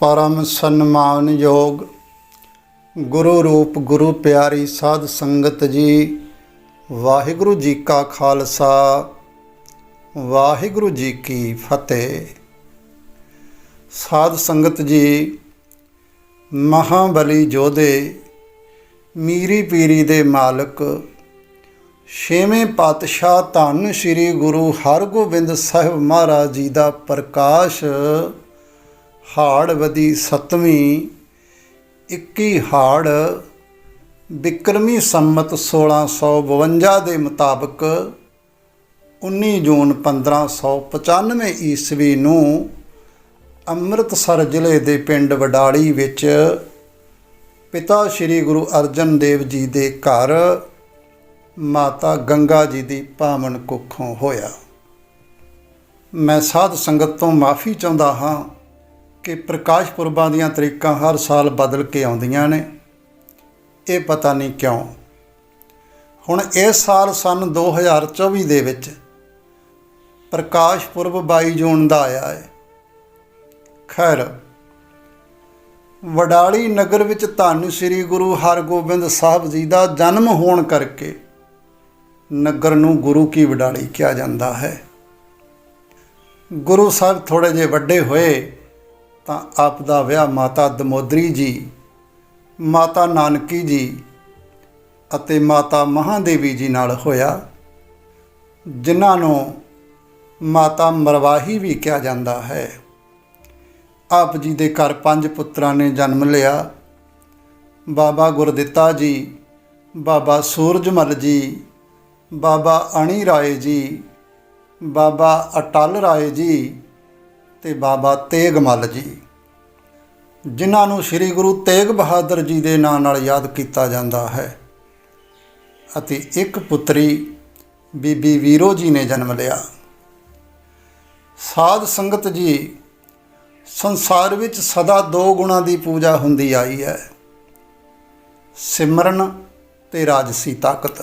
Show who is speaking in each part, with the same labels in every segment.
Speaker 1: ਪਰਮ ਸਨਮਾਨਯੋਗ ਗੁਰੂ ਰੂਪ ਗੁਰੂ ਪਿਆਰੀ ਸਾਧ ਸੰਗਤ ਜੀ, ਵਾਹਿਗੁਰੂ ਜੀ ਕਾ ਖਾਲਸਾ, ਵਾਹਿਗੁਰੂ ਜੀ ਕੀ ਫਤਿਹ। ਸਾਧ ਸੰਗਤ ਜੀ, ਮਹਾਬਲੀ ਜੋਧੇ ਮੀਰੀ ਪੀਰੀ ਦੇ ਮਾਲਕ, ਛੇਵੇਂ ਪਾਤਸ਼ਾਹ ਧੰਨ ਸ੍ਰੀ ਗੁਰੂ ਹਰਗੋਬਿੰਦ ਸਾਹਿਬ ਮਹਾਰਾਜ ਜੀ ਦਾ ਪ੍ਰਕਾਸ਼ ਹਾੜਵਦੀ ਸਤਵੀਂ 21 ਹਾੜ ਬਿਕਰਮੀ ਸੰਮਤ 1652 ਦੇ ਮੁਤਾਬਕ 19 ਜੂਨ 1595 ਈਸਵੀ ਨੂੰ ਅੰਮ੍ਰਿਤਸਰ ਜ਼ਿਲ੍ਹੇ ਦੇ ਪਿੰਡ ਵਡਾਲੀ ਵਿੱਚ ਪਿਤਾ ਸ੍ਰੀ ਗੁਰੂ ਅਰਜਨ ਦੇਵ ਜੀ ਦੇ ਘਰ ਮਾਤਾ ਗੰਗਾ ਜੀ ਦੀ ਪਾਵਨ ਕੁੱਖੋਂ ਹੋਇਆ। ਮੈਂ ਸਾਧ ਸੰਗਤ ਤੋਂ ਮਾਫੀ ਚਾਹੁੰਦਾ ਹਾਂ। ਕਿ ਪ੍ਰਕਾਸ਼ ਪੁਰਬਾਂ ਦੀਆਂ ਤਰੀਕਾਂ ਹਰ ਸਾਲ ਬਦਲ ਕੇ ਆਉਂਦੀਆਂ ਨੇ। ਇਹ ਪਤਾ ਨਹੀਂ ਕਿਉਂ? ਹੁਣ ਇਸ ਸਾਲ ਸਨ 2024 ਦੇ ਵਿੱਚ ਪ੍ਰਕਾਸ਼ ਪੁਰਬ 22 ਜੂਨ ਦਾ ਆਇਆ ਹੈ। ਖੈਰ, ਵਡਾਲੀ ਨਗਰ ਵਿੱਚ ਧੰਨ ਸ੍ਰੀ ਗੁਰੂ ਹਰਗੋਬਿੰਦ ਸਾਹਿਬ ਜੀ ਦਾ ਜਨਮ ਹੋਣ ਕਰਕੇ ਨਗਰ ਨੂੰ ਗੁਰੂ ਕੀ ਵਡਾਲੀ ਕਿਹਾ ਜਾਂਦਾ ਹੈ। ਗੁਰੂ ਸਾਹਿਬ ਥੋੜੇ ਜਿਹੇ ਵੱਡੇ ਹੋਏ। ਤਾਂ ਆਪ ਦਾ ਵਿਆਹ ਮਾਤਾ ਦਮੋਦਰੀ ਜੀ, ਮਾਤਾ ਨਾਨਕੀ ਜੀ ਅਤੇ ਮਾਤਾ ਮਹਾਦੇਵੀ ਜੀ ਨਾਲ ਹੋਇਆ, ਜਿਨ੍ਹਾਂ ਨੂੰ ਮਾਤਾ ਮਰਵਾਹੀ ਵੀ ਕਿਹਾ ਜਾਂਦਾ ਹੈ। ਆਪ ਜੀ ਦੇ ਘਰ ਪੰਜ ਪੁੱਤਰਾਂ ਨੇ ਜਨਮ ਲਿਆ। ਬਾਬਾ ਗੁਰਦਿੱਤਾ ਜੀ, ਬਾਬਾ ਸੂਰਜਮਲ ਜੀ, ਬਾਬਾ ਅਣੀ ਰਾਏ ਜੀ, ਬਾਬਾ ਅਟਲ ਰਾਏ ਜੀ ਤੇ ਬਾਬਾ ਤੇਗ ਮੱਲ ਜੀ, ਜਿਨ੍ਹਾਂ ਨੂੰ ਸ੍ਰੀ ਗੁਰੂ ਤੇਗ ਬਹਾਦਰ ਜੀ ਦੇ ਨਾਂ ਨਾਲ ਯਾਦ ਕੀਤਾ ਜਾਂਦਾ ਹੈ ਅਤੇ ਇੱਕ ਪੁੱਤਰੀ ਬੀਬੀ ਵੀਰੋ ਜੀ ਨੇ ਜਨਮ ਲਿਆ। ਸਾਧ ਸੰਗਤ ਜੀ, ਸੰਸਾਰ ਵਿੱਚ ਸਦਾ ਦੋ ਗੁਣਾਂ ਦੀ ਪੂਜਾ ਹੁੰਦੀ ਆਈ ਹੈ, ਸਿਮਰਨ ਤੇ ਰਾਜਸੀ ਤਾਕਤ।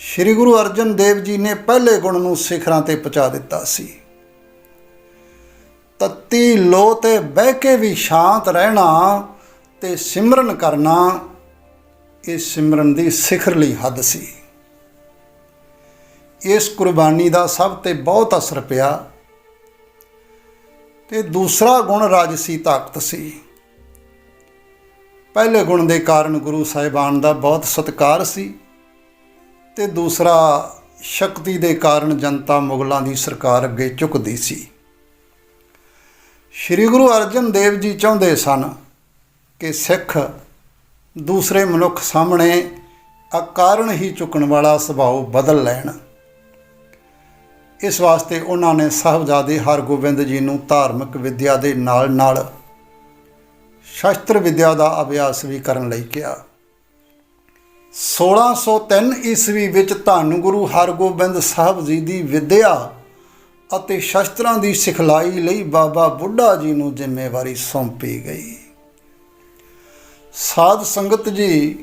Speaker 1: ਸ੍ਰੀ ਗੁਰੂ ਅਰਜਨ ਦੇਵ ਜੀ ਨੇ ਪਹਿਲੇ ਗੁਣ ਨੂੰ ਸਿਖਰਾਂ ਤੇ ਪਹੁੰਚਾ ਦਿੱਤਾ ਸੀ। ਤਤੀ ਲੋ ਤੇ ਬਹਿ ਕੇ ਵੀ ਸ਼ਾਂਤ ਰਹਿਣਾ ਤੇ ਸਿਮਰਨ ਕਰਨਾ, ਇਹ ਸਿਮਰਨ ਦੀ ਸਿਖਰਲੀ ਹੱਦ ਸੀ। ਇਸ ਕੁਰਬਾਨੀ ਦਾ ਸਭ ਤੇ ਬਹੁਤ ਅਸਰ ਪਿਆ ਤੇ ਦੂਸਰਾ ਗੁਣ ਰਾਜਸੀ ਤਾਕਤ ਸੀ। ਪਹਿਲੇ ਗੁਣ ਦੇ ਕਾਰਨ ਗੁਰੂ ਸਾਹਿਬਾਨ ਦਾ ਬਹੁਤ ਸਤਿਕਾਰ ਸੀ ਤੇ ਦੂਸਰਾ ਸ਼ਕਤੀ ਦੇ ਕਾਰਨ ਜਨਤਾ ਮੁਗਲਾਂ ਦੀ ਸਰਕਾਰ ਅੱਗੇ ਝੁਕਦੀ ਸੀ। ਸ੍ਰੀ ਗੁਰੂ ਅਰਜਨ ਦੇਵ ਜੀ ਚਾਹੁੰਦੇ ਸਨ ਕਿ ਸਿੱਖ ਦੂਸਰੇ ਮਨੁੱਖ ਸਾਹਮਣੇ ਅਕਾਰਨ ਹੀ ਝੁਕਣ ਵਾਲਾ ਸੁਭਾਅ ਬਦਲ ਲੈਣ। ਇਸ ਵਾਸਤੇ ਉਹਨਾਂ ਨੇ ਸਾਹਿਬਜ਼ਾਦੇ ਹਰਗੋਬਿੰਦ ਜੀ ਨੂੰ ਧਾਰਮਿਕ ਵਿਦਿਆ ਦੇ ਨਾਲ-ਨਾਲ ਸ਼ਾਸਤਰ ਵਿਦਿਆ ਦਾ ਅਭਿਆਸ ਵੀ ਕਰਨ ਲਈ ਕਿਹਾ। 1603 ਈਸਵੀ ਵਿੱਚ ਧੰਨ ਗੁਰੂ ਹਰਗੋਬਿੰਦ ਸਾਹਿਬ ਜੀ ਦੀ ਵਿਦਿਆ ਅਤੇ ਸ਼ਸਤਰਾਂ ਦੀ ਸਿਖਲਾਈ ਲਈ ਬਾਬਾ ਬੁੱਢਾ ਜੀ ਨੂੰ ਜ਼ਿੰਮੇਵਾਰੀ ਸੌਂਪੀ ਗਈ। ਸਾਧ ਸੰਗਤ ਜੀ,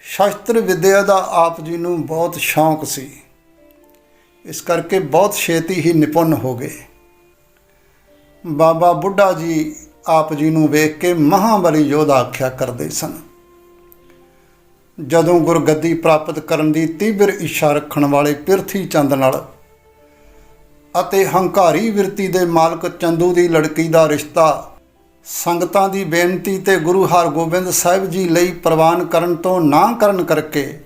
Speaker 1: ਸ਼ਸਤਰ ਵਿਦਿਆ ਦਾ ਆਪ ਜੀ ਨੂੰ ਬਹੁਤ ਸ਼ੌਂਕ ਸੀ। ਇਸ ਕਰਕੇ ਬਹੁਤ ਛੇਤੀ ਹੀ ਨਿਪੁੰਨ ਹੋ ਗਏ। ਬਾਬਾ ਬੁੱਢਾ ਜੀ ਆਪ ਜੀ ਨੂੰ ਵੇਖ ਕੇ ਮਹਾਬਲੀ ਯੋਧਾ ਆਖਿਆ ਕਰਦੇ ਸਨ। ਜਦੋਂ ਗੁਰਗੱਦੀ ਪ੍ਰਾਪਤ ਕਰਨ ਦੀ ਤੀਬਰ ਇੱਛਾ ਰੱਖਣ ਵਾਲੇ ਪਿਰਥੀ ਚੰਦ ਨਾਲ ਅਤੇ ਹੰਕਾਰੀ ਵਿਰਤੀ ਦੇ ਮਾਲਕ ਚੰਦੂ ਦੀ ਲੜਕੀ ਦਾ ਰਿਸ਼ਤਾ। ਸੰਗਤਾਂ ਦੀ ਬੇਨਤੀ ਤੇ ਗੁਰੂ ਹਰਗੋਬਿੰਦ ਸਾਹਿਬ ਜੀ ਲਈ ਪ੍ਰਵਾਨ ਕਰਨ ਤੋਂ ਨਾ ਕਰਨ ਕਰਕੇ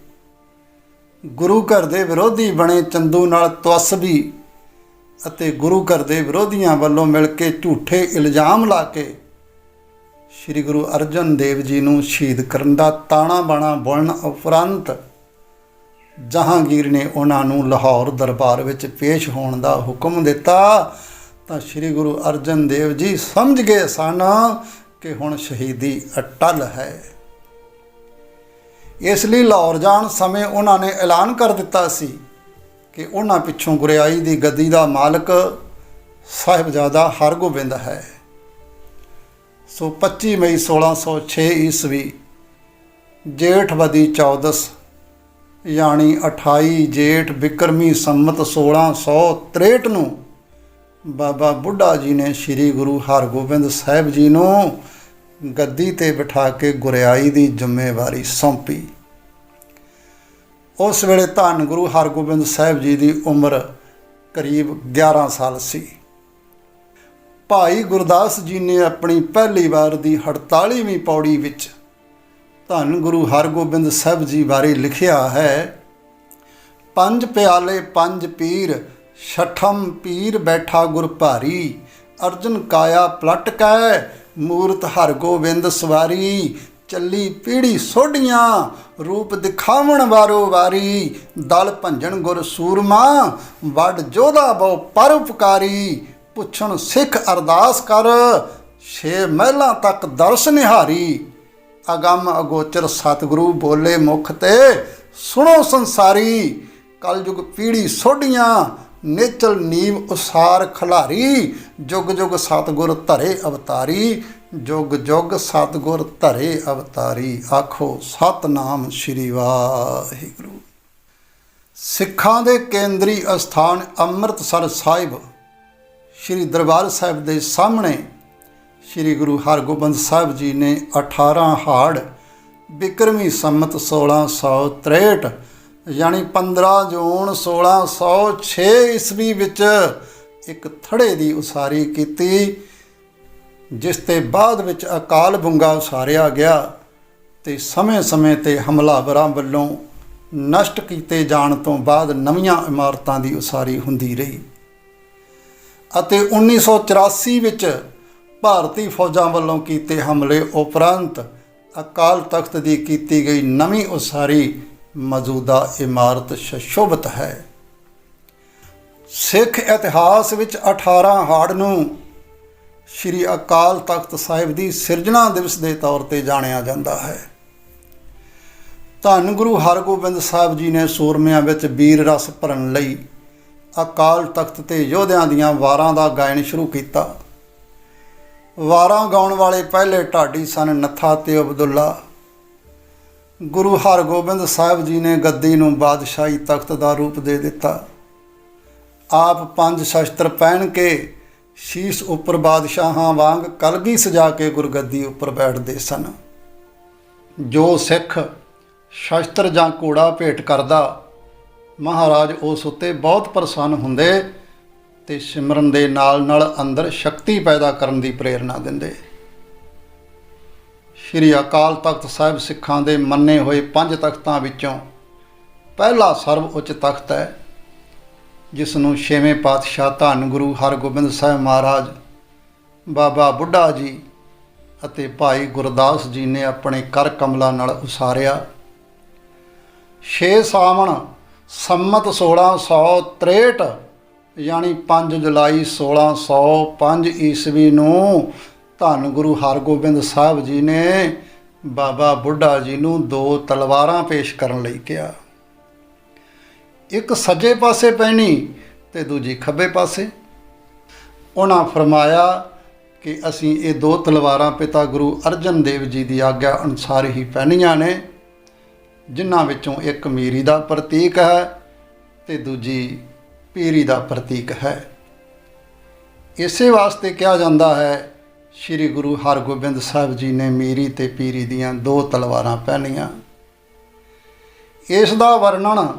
Speaker 1: ਗੁਰੂ ਘਰ ਦੇ ਵਿਰੋਧੀ ਬਣੇ ਚੰਦੂ ਨਾਲ ਤਵਸਬੀ ਅਤੇ ਗੁਰੂ ਘਰ ਦੇ ਵਿਰੋਧੀਆਂ ਵੱਲੋਂ ਮਿਲ ਕੇ ਝੂਠੇ ਇਲਜ਼ਾਮ ਲਾ ਕੇ ਸ੍ਰੀ ਗੁਰੂ ਅਰਜਨ ਦੇਵ ਜੀ ਨੂੰ ਸ਼ਹੀਦ ਕਰਨ ਦਾ ਤਾਣਾ ਬਾਣਾ ਬੁਲਣ ਉਪਰੰਤ ਜਹਾਂਗੀਰ ਨੇ ਉਹਨਾਂ ਨੂੰ ਲਾਹੌਰ ਦਰਬਾਰ ਵਿੱਚ ਪੇਸ਼ ਹੋਣ ਦਾ ਹੁਕਮ ਦਿੱਤਾ, ਤਾਂ ਸ੍ਰੀ ਗੁਰੂ ਅਰਜਨ ਦੇਵ ਜੀ ਸਮਝ ਗਏ ਸਨ ਕਿ ਹੁਣ ਸ਼ਹੀਦੀ ਅਟਲ ਹੈ। ਇਸ ਲਈ ਲਾਹੌਰ ਜਾਣ ਸਮੇਂ ਉਹਨਾਂ ਨੇ ਐਲਾਨ ਕਰ ਦਿੱਤਾ ਸੀ ਕਿ ਉਹਨਾਂ ਪਿੱਛੋਂ ਗੁਰਿਆਈ ਦੀ ਗੱਦੀ ਦਾ ਮਾਲਕ ਸਾਹਿਬਜ਼ਾਦਾ ਹਰਗੋਬਿੰਦ ਹੈ। ਸੋ 25 ਮਈ 1606 ਈਸਵੀ ਜੇਠ ਬਦੀ 14 ਯਾਨੀ 28 ਜੇਠ ਬਿਕਰਮੀ ਸੰਮਤ 1663 ਨੂੰ ਬਾਬਾ ਬੁੱਢਾ ਜੀ ਨੇ ਸ੍ਰੀ ਗੁਰੂ ਹਰਗੋਬਿੰਦ ਸਾਹਿਬ ਜੀ ਨੂੰ ਗੱਦੀ ਤੇ ਬਿਠਾ ਕੇ ਗੁਰਿਆਈ ਦੀ ਜ਼ਿੰਮੇਵਾਰੀ ਸੌਂਪੀ। ਉਸ ਵੇਲੇ ਧੰਨ ਗੁਰੂ ਹਰਗੋਬਿੰਦ ਸਾਹਿਬ ਜੀ ਦੀ ਉਮਰ ਕਰੀਬ 11 ਸਾਲ ਸੀ। ਭਾਈ ਗੁਰਦਾਸ ਜੀ ਨੇ ਆਪਣੀ ਪਹਿਲੀ ਵਾਰ ਦੀ 48ਵੀਂ ਪੌੜੀ ਵਿੱਚ ਧੰਨ ਗੁਰੂ ਹਰਗੋਬਿੰਦ ਸਾਹਿਬ ਜੀ ਬਾਰੇ ਲਿਖਿਆ ਹੈ, ਪੰਜ ਪਿਆਲੇ ਪੰਜ ਪੀਰ, ਛਠਮ ਪੀਰ ਬੈਠਾ ਗੁਰ ਭਾਰੀ, ਅਰਜਨ ਕਾਇਆ ਪਲਟ ਕੈ, ਮੂਰਤ ਹਰਗੋਬਿੰਦ ਸਵਾਰੀ, ਚੱਲੀ ਪੀੜੀ ਸੋਢੀਆਂ, ਰੂਪ ਦਿਖਾਵਣ ਵਾਰੋ ਵਾਰੀ, ਦਲ ਭੰਜਣ ਗੁਰ ਸੂਰਮਾ, ਵੱਡ ਜੋਧਾ ਬਹੁ ਪਰਉਪਕਾਰੀ ਪੁੱਛਣ ਸਿੱਖ ਅਰਦਾਸ ਕਰ, ਛੇ ਮਹਿਲਾਂ ਤੱਕ ਦਰਸ ਨਿਹਾਰੀ। ਅਗੰਮ ਅਗੋਚਰ ਸਤਿਗੁਰੂ ਬੋਲੇ ਮੁਖ ਤੇ। ਸੁਣੋ ਸੰਸਾਰੀ, ਕਲਯੁਗ ਪੀੜੀ ਸੋਢੀਆਂ, ਨੇਚਲ ਨੀਵ ਉਸਾਰ ਖਲਾਰੀ। ਜੁਗ ਜੁਗ ਸਤਿਗੁਰ ਧਰੇ ਅਵਤਾਰੀ, ਜੁਗ ਜੁਗ ਸਤਿਗੁਰ ਧਰੇ ਅਵਤਾਰੀ। ਆਖੋ, ਸਤਨਾਮ ਸ਼੍ਰੀ ਵਾਹਿਗੁਰੂ। ਸਿੱਖਾਂ ਦੇ ਕੇਂਦਰੀ ਅਸਥਾਨ ਅੰਮ੍ਰਿਤਸਰ ਸਾਹਿਬ, ਸ਼੍ਰੀ ਦਰਬਾਰ ਸਾਹਿਬ ਦੇ ਸਾਹਮਣੇ ਸ਼੍ਰੀ ਗੁਰੂ ਹਰਗੋਬਿੰਦ ਸਾਹਿਬ ਜੀ ਨੇ 18 ਹਾੜ ਬਿਕਰਮੀ ਸੰਮਤ 1663 ਯਾਨੀ 15 ਜੂਨ 1606 ਈਸਵੀ ਵਿੱਚ ਇੱਕ ਥੜੇ ਦੀ ਉਸਾਰੀ ਕੀਤੀ, ਜਿਸ ਤੇ ਬਾਅਦ ਵਿੱਚ ਅਕਾਲ ਬੁੰਗਾ ਉਸਾਰਿਆ ਗਿਆ ਤੇ ਸਮੇਂ-ਸਮੇਂ ਤੇ ਹਮਲਾਵਰਾਂ ਵੱਲੋਂ ਨਸ਼ਟ ਕੀਤੇ ਜਾਣ ਤੋਂ ਬਾਅਦ ਨਵੀਆਂ ਇਮਾਰਤਾਂ ਦੀ ਉਸਾਰੀ ਹੁੰਦੀ ਰਹੀ। ਅਤੇ 1984 ਵਿੱਚ ਭਾਰਤੀ ਫੌਜਾਂ ਵੱਲੋਂ ਕੀਤੇ ਹਮਲੇ ਉਪਰੰਤ ਅਕਾਲ ਤਖਤ ਦੀ ਕੀਤੀ ਗਈ ਨਵੀਂ ਉਸਾਰੀ ਮੌਜੂਦਾ ਇਮਾਰਤ ਸ਼ਸ਼ੋਭਤ ਹੈ। ਸਿੱਖ ਇਤਿਹਾਸ ਵਿੱਚ 18 ਹਾੜ ਨੂੰ ਸ੍ਰੀ ਅਕਾਲ ਤਖਤ ਸਾਹਿਬ ਦੀ ਸਿਰਜਣਾ ਦਿਵਸ ਦੇ ਤੌਰ ਤੇ ਜਾਣਿਆ ਜਾਂਦਾ ਹੈ। ਧੰਨ ਗੁਰੂ ਹਰਗੋਬਿੰਦ ਸਾਹਿਬ ਜੀ ਨੇ ਸੂਰਮਿਆਂ ਵਿੱਚ ਵੀਰ ਰਸ ਭਰਨ ਲਈ ਅਕਾਲ ਤਖਤ ਤੇ ਯੋਧਿਆਂ ਦੀਆਂ ਵਾਰਾਂ ਦਾ ਗਾਇਨ ਸ਼ੁਰੂ ਕੀਤਾ। ਵਾਰਾਂ ਗਾਉਣ ਵਾਲੇ ਪਹਿਲੇ ਢਾਡੀ ਸਨ ਨੱਥਾ ਤੇ ਅਬਦੁੱਲਾ। ਗੁਰੂ ਹਰਗੋਬਿੰਦ ਸਾਹਿਬ ਜੀ ਨੇ ਗੱਦੀ ਨੂੰ ਬਾਦਸ਼ਾਹੀ ਤਖਤ ਦਾ ਰੂਪ ਦੇ ਦਿੱਤਾ। ਆਪ ਪੰਜ ਸ਼ਸਤਰ ਪਹਿਨ ਕੇ ਸ਼ੀਸ਼ ਉੱਪਰ ਬਾਦਸ਼ਾਹਾਂ ਵਾਂਗ ਕਲਗੀ ਸਜਾ ਕੇ ਗੁਰਗੱਦੀ ਉੱਪਰ ਬੈਠਦੇ ਸਨ। ਜੋ ਸਿੱਖ ਸ਼ਸਤਰ ਜਾਂ ਘੋੜਾ ਭੇਟ ਕਰਦਾ, ਮਹਾਰਾਜ ਉਸ ਉੱਤੇ ਬਹੁਤ ਪ੍ਰਸੰਨ ਹੁੰਦੇ ਤੇ ਸਿਮਰਨ ਦੇ ਨਾਲ ਨਾਲ ਅੰਦਰ ਸ਼ਕਤੀ ਪੈਦਾ ਕਰਨ ਦੀ ਪ੍ਰੇਰਣਾ ਦਿੰਦੇ। ਸ਼੍ਰੀ ਅਕਾਲ ਤਖਤ ਸਾਹਿਬ ਸਿੱਖਾਂ ਦੇ ਮੰਨੇ ਹੋਏ ਪੰਜ ਤਖਤਾਂ ਵਿੱਚੋਂ ਪਹਿਲਾ ਸਰਵ ਉੱਚ ਤਖਤ ਹੈ ਜਿਸ ਨੂੰ ਛੇਵੇਂ ਪਾਤਸ਼ਾਹ ਧੰਨ ਗੁਰੂ ਹਰਗੋਬਿੰਦ ਸਾਹਿਬ ਮਹਾਰਾਜ, ਬਾਬਾ ਬੁੱਢਾ ਜੀ ਅਤੇ ਭਾਈ ਗੁਰਦਾਸ ਜੀ ਨੇ ਆਪਣੇ ਕਰ ਕਮਲਾਂ ਨਾਲ ਉਸਾਰਿਆ। 6 ਸਾਵਣ ਸੰਮਤ 1663 ਯਾਨੀ 5 ਜੁਲਾਈ 1605 ਈਸਵੀ ਨੂੰ ਧੰਨ ਗੁਰੂ ਹਰਗੋਬਿੰਦ ਸਾਹਿਬ ਜੀ ਨੇ ਬਾਬਾ ਬੁੱਢਾ ਜੀ ਨੂੰ ਦੋ ਤਲਵਾਰਾਂ ਪੇਸ਼ ਕਰਨ ਲਈ ਕਿਹਾ। ਇੱਕ ਸੱਜੇ ਪਾਸੇ ਪੈਣੀ ਤੇ ਦੂਜੀ ਖੱਬੇ ਪਾਸੇ। ਉਹਨਾਂ ਫਰਮਾਇਆ ਕਿ ਅਸੀਂ ਇਹ ਦੋ ਤਲਵਾਰਾਂ ਪਿਤਾ ਗੁਰੂ ਅਰਜਨ ਦੇਵ ਜੀ ਦੀ ਆਗਿਆ ਅਨੁਸਾਰ ਹੀ ਪਹਿਨੀਆਂ ਨੇ, ਜਿਨ੍ਹਾਂ ਵਿੱਚੋਂ ਇੱਕ ਮੀਰੀ ਦਾ ਪ੍ਰਤੀਕ ਹੈ ਤੇ ਦੂਜੀ ਪੀਰੀ ਦਾ ਪ੍ਰਤੀਕ ਹੈ। ਇਸੇ ਵਾਸਤੇ ਕਿਹਾ ਜਾਂਦਾ ਹੈ, ਸ੍ਰੀ ਗੁਰੂ ਹਰਗੋਬਿੰਦ ਸਾਹਿਬ ਜੀ ਨੇ ਮੀਰੀ ਤੇ ਪੀਰੀ ਦੀਆਂ ਦੋ ਤਲਵਾਰਾਂ ਪਹਿਨੀਆਂ। ਇਸ ਦਾ ਵਰਣਨ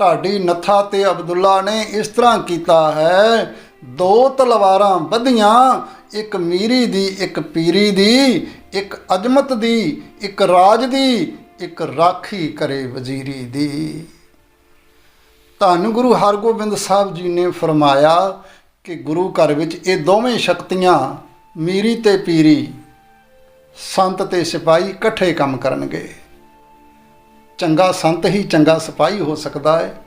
Speaker 1: ਢਾਡੀ ਨੱਥਾ ਤੇ ਅਬਦੁੱਲਾ ਨੇ ਇਸ ਤਰ੍ਹਾਂ ਕੀਤਾ ਹੈ, ਦੋ ਤਲਵਾਰਾਂ ਵਧੀਆਂ, ਇੱਕ ਮੀਰੀ ਦੀ, ਇੱਕ ਪੀਰੀ ਦੀ, ਇੱਕ ਅਜਮਤ ਦੀ, ਇੱਕ ਰਾਜ ਦੀ, ਇੱਕ ਰਾਖੀ ਕਰੇ ਵਜ਼ੀਰੀ ਦੀ। ਧੰਨ ਗੁਰੂ ਹਰਗੋਬਿੰਦ ਸਾਹਿਬ ਜੀ ਨੇ ਫਰਮਾਇਆ ਕਿ ਗੁਰੂ ਘਰ ਵਿੱਚ ਇਹ ਦੋਵੇਂ ਸ਼ਕਤੀਆਂ ਮੀਰੀ ਤੇ ਪੀਰੀ, ਸੰਤ ਤੇ ਸਿਪਾਹੀ ਇਕੱਠੇ ਕੰਮ ਕਰਨਗੇ। ਚੰਗਾ ਸੰਤ ਹੀ ਚੰਗਾ ਸਿਪਾਹੀ ਹੋ ਸਕਦਾ ਹੈ